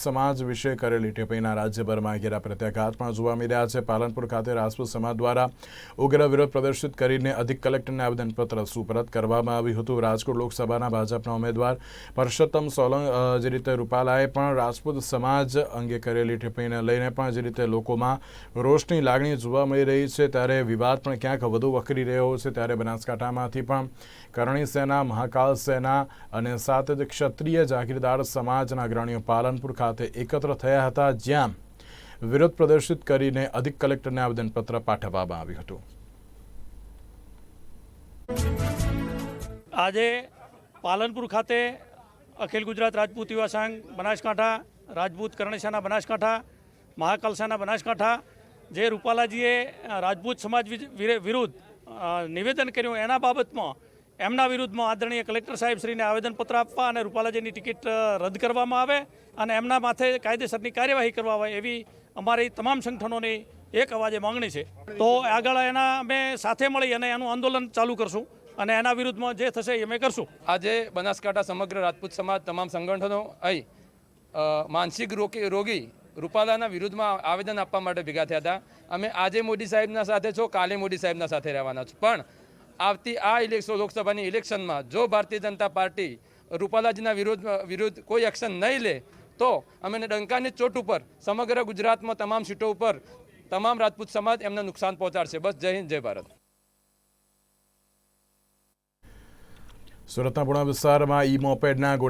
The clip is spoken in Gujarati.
સમાજ વિશે કરેલી ટિપ્પણીના રાજ્યભરમાં ઘેરા પ્રત્યાઘાત પણ જોવા રહ્યા છે. પાલનપુર ખાતે રાજપૂત સમાજ દ્વારા ઉગ્ર વિરોધ પ્રદર્શિત કરીને અધિક કલેક્ટરને આવેદનપત્ર સુપરત કરવામાં આવ્યું હતું. રાજકોટ લોકસભાના ભાજપના ઉમેદવાર પરસોત્તમ સોલંગ જે રીતે રૂપાલાએ પણ રાજપૂત સમાજ અંગે કરેલી ટિપ્પણીને લઈને પણ જે રીતે લોકોમાં રોષની લાગણી જોવા મળી રહી છે, ત્યારે વિવાદ પણ ક્યાંક વધુ વકરી રહ્યો છે. ત્યારે બનાસકાંઠામાંથી પણ કરણી સેના, મહાકાલ સેના અને સાથે જ ક્ષત્રિય જાગીરદાર સમાજના અગ્રણીઓ પાલનપુર ખાતે એકત્ર થયા હતા, જ્યાં વિરોધ પ્રદર્શિત કરીને અધિક કલેક્ટરને આવેદનપત્ર પાઠવવામાં આવ્યું હતું. આજે પાલનપુર ખાતે અખિલ ગુજરાત રાજપૂત યુવા સંઘ બનાસકાંઠા, રાજપૂત કરણેશાના બનાસકાંઠા, મહાકલસાના બનાસકાંઠા, જે રૂપાલાજીએ રાજપૂત સમાજ વિરુદ્ધ નિવેદન કર્યું એના બાબતમાં એમના વિરુદ્ધમાં આદરણીય કલેક્ટર સાહેબ શ્રીને આવેદનપત્ર આપવા અને રૂપાલાજીની ટિકિટ રદ કરવામાં આવે અને એમના માથે કાયદેસરની કાર્યવાહી કરવા આવે એવી અમારી તમામ સંગઠનોની એક અવાજે માંગણી છે. તો આગળ એના અમે સાથે મળી અને એનું આંદોલન ચાલુ કરશું અને એના વિરુદ્ધમાં જે થશે એ અમે કરશું. આજે બનાસકાંઠા સમગ્ર રાજપૂત સમાજ તમામ સંગઠનો અહીં માનસિક રોગી રૂપાલાના વિરુદ્ધમાં આવેદન આપવા માટે ભેગા થયા હતા. અમે આજે મોદી સાહેબના સાથે છો, કાલે મોદી સાહેબના સાથે રહેવાના છો. પણ આવતી આ ઇલેક્શન લોકસભાની ઇલેક્શનમાં જો ભારતીય જનતા પાર્ટી રૂપાલાજીના વિરોધ, વિરુદ્ધ કોઈ એક્શન નહીં લે, તો અમે ડંકાની ચોટ ઉપર, સમગ્ર ગુજરાતમાં તમામ સીટો ઉપર, તમામ રાજપૂત સમાજ એમને નુકસાન પહોંચાડશે. બસ જય હિન્દ, જય ભારત. સુરતના પુણા વિસ્તારમાં ઈ મોપેડના ગોડા